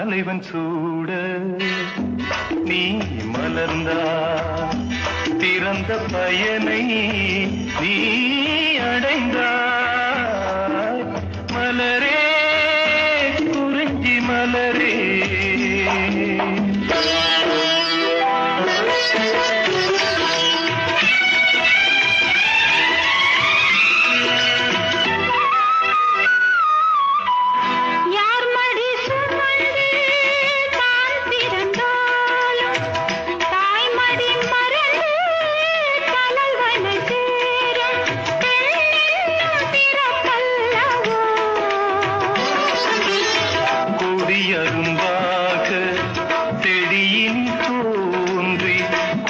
தலைவன் சூட. நீ மலர்ந்தா திறந்த பயனை நீ அடைந்தாய் மலரே குறிஞ்சி மலரே. கொடியரும்பாக செடியின் தோன்றி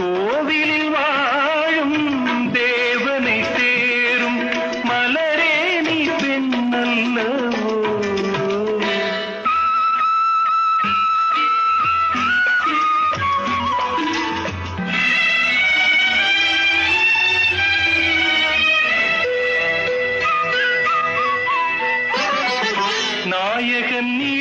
கோவிலில் வாழும் தேவனை தேரும் மலரே நீ பெண்ணல்லவோ. நாயகன் நீ